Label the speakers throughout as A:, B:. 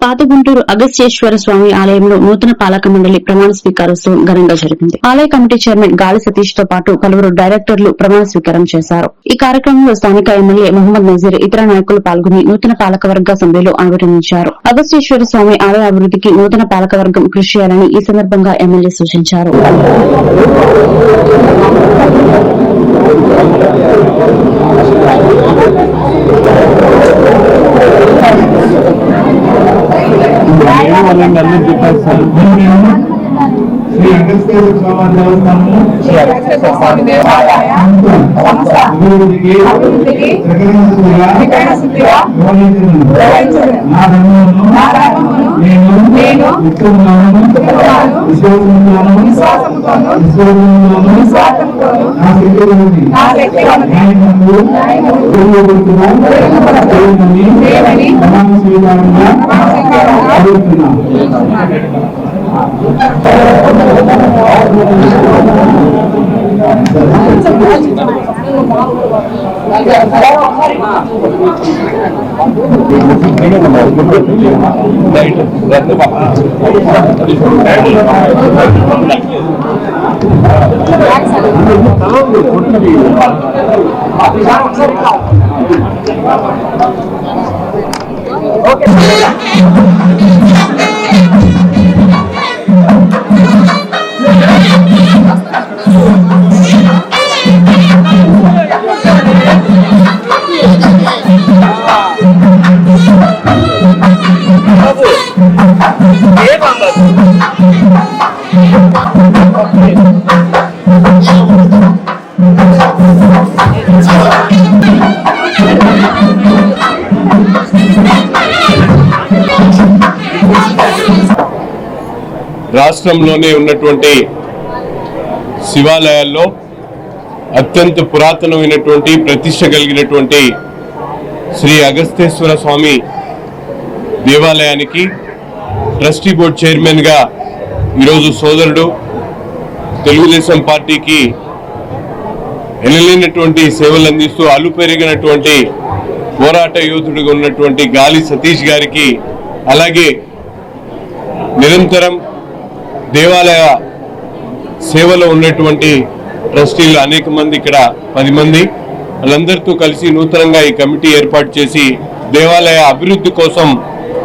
A: పాత గుంటూరు అగస్త్యేశ్వర స్వామి ఆలయంలో నూతన పాలక మండలి ప్రమాణ స్వీకారోత్సవం ఘనంగా జరిగింది. ఆలయ కమిటీ చైర్మన్ గాలి సతీష్తో పాటు పలువురు డైరెక్టర్లు ప్రమాణ స్వీకారం చేశారు. ఈ కార్యక్రమంలో స్థానిక ఎమ్మెల్యే మహమ్మద్ నజీర్ ఇతర నాయకులు పాల్గొని నూతన పాలకవర్గ సభ్యులు అభినందించారు అగస్త్యేశ్వర స్వామి ఆలయ అభివృద్ధికి నూతన పాలకవర్గం కృషి చేయాలని ఈ సందర్భంగా ఎమ్మెల్యే సూచించారు.
B: వాళ్ళని అన్ని చెప్పారు సార్ శ్రీ స్వామి దేవస్థానము. నా ధర్మమును నేను
C: నేను
B: విశ్వములోను
C: విశ్వములోను విశ్వాసముతోను
B: నా
C: నా
B: దేవుని
C: దేవుని
B: స్వీకారంగా ஓகே
D: రాష్ట్రంలోనే ఉన్నటువంటి శివాలయాల్లో అత్యంత పురాతనమైనటువంటి ప్రతిష్ట కలిగినటువంటి శ్రీ అగస్తేశ్వర స్వామి దేవాలయానికి ట్రస్టీ బోర్డ్ చైర్మన్గా ఈరోజు సోదరుడు తెలుగుదేశం పార్టీకి ఎనలేనటువంటి సేవలు అందిస్తూ అల్లు పెరిగినటువంటి పోరాట యోధుడిగా ఉన్నటువంటి గాలి సతీష్ గారికి అలాగే నిరంతరం దేవాలయ సేవలో ఉన్నటువంటి ట్రస్టీలు అనేక మంది ఇక్కడ పది మంది వాళ్ళందరితో కలిసి నూతనంగా ఈ కమిటీ ఏర్పాటు చేసి దేవాలయ అభివృద్ధి కోసం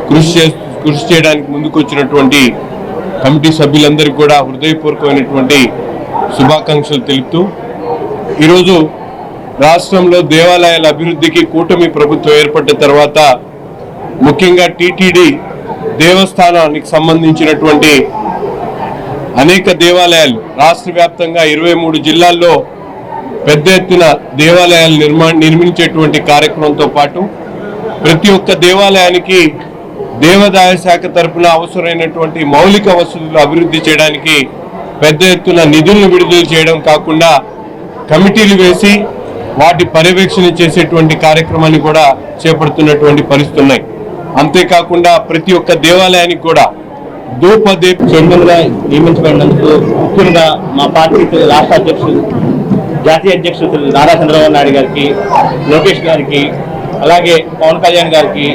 D: కృషి చేస్తూ కృషి చేయడానికి ముందుకు వచ్చినటువంటి కమిటీ సభ్యులందరికీ కూడా హృదయపూర్వకమైనటువంటి శుభాకాంక్షలు తెలుపుతూ ఈరోజు రాష్ట్రంలో దేవాలయాల అభివృద్ధికి కూటమి ప్రభుత్వం ఏర్పడ్డ తర్వాత ముఖ్యంగా టీటీడీ దేవస్థానానికి సంబంధించినటువంటి అనేక దేవాలయాలు రాష్ట్ర వ్యాప్తంగా ఇరవై మూడు జిల్లాల్లో పెద్ద ఎత్తున దేవాలయాలు నిర్మా నిర్మించేటువంటి కార్యక్రమంతో పాటు ప్రతి ఒక్క దేవాలయానికి దేవాదాయ శాఖ తరపున అవసరమైనటువంటి మౌలిక వసతులు అభివృద్ధి చేయడానికి పెద్ద ఎత్తున నిధులను విడుదల చేయడం కాకుండా కమిటీలు వేసి వాటి పర్యవేక్షణ చేసేటువంటి కార్యక్రమాన్ని కూడా చేపడుతున్నటువంటి పరిస్థితులు ఉన్నాయి. అంతేకాకుండా ప్రతి ఒక్క దేవాలయానికి కూడా ధూపదీప్
E: చైర్మన్గా నియమించబడినందుకు ముఖ్యంగా మా పార్టీ రాష్ట్ర అధ్యక్షుడు జాతీయ అధ్యక్షులు నారా చంద్రబాబు నాయుడు గారికి లోకేష్ గారికి అలాగే పవన్ కళ్యాణ్ గారికి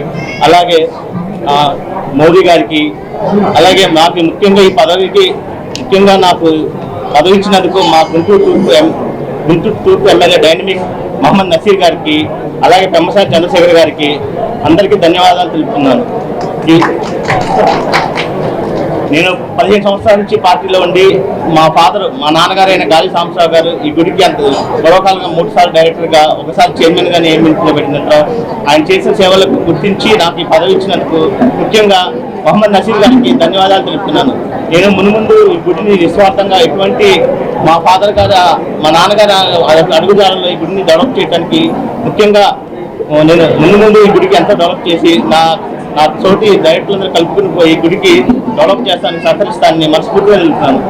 E: అలాగే మోదీ గారికి అలాగే మాకు ముఖ్యంగా ఈ పదవికి ముఖ్యంగా నాకు పదవి ఇచ్చినందుకు మా గుంటూరు తూర్పు గుంటూరు తూర్పు ఎమ్మెల్యే డైనమిక్ మహమ్మద్ నసీర్ గారికి అలాగే పెమ్మసారి చంద్రశేఖర్ గారికి అందరికీ ధన్యవాదాలు తెలుపుతున్నాను. నేను పదిహేను సంవత్సరాల నుంచి పార్టీలో ఉండి మా ఫాదర్ మా నాన్నగారు అయిన గాలి సాంబరావు గారు ఈ గుడికి అంత గొడవకాలంగా మూడు సార్లు డైరెక్టర్గా ఒకసారి చైర్మన్గా నియమించిన నియమించబడినట్లు ఆయన చేసిన సేవలకు గుర్తించి నాకు ఈ పదవి ఇచ్చినందుకు ముఖ్యంగా మొహమ్మద్ నసీర్ గారికి ధన్యవాదాలు తెలుపుతున్నాను. నేను మునుముందు ఈ గుడిని నిస్వార్థంగా ఎటువంటి మా ఫాదర్ గారు మా నాన్నగారు అడుగుదారులో ఈ గుడిని డెవలప్ చేయడానికి ముఖ్యంగా నేను ముందు ముందు ఈ గుడికి ఎంత డెవలప్ చేసి నా నా తోటి డైరెక్టర్లందరూ కలుపుకుని పోయి గుడికి డెవలప్ చేస్తాను సహకరిస్తానని మనస్ఫూర్తిగా వెళ్తున్నాను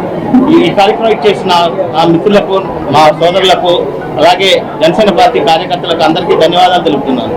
E: ఈ ఈ కార్యక్రమం ఇచ్చేసిన నా మిత్రులకు మా సోదరులకు అలాగే జనసేన పార్టీ కార్యకర్తలకు అందరికీ ధన్యవాదాలు తెలుపుతున్నాను.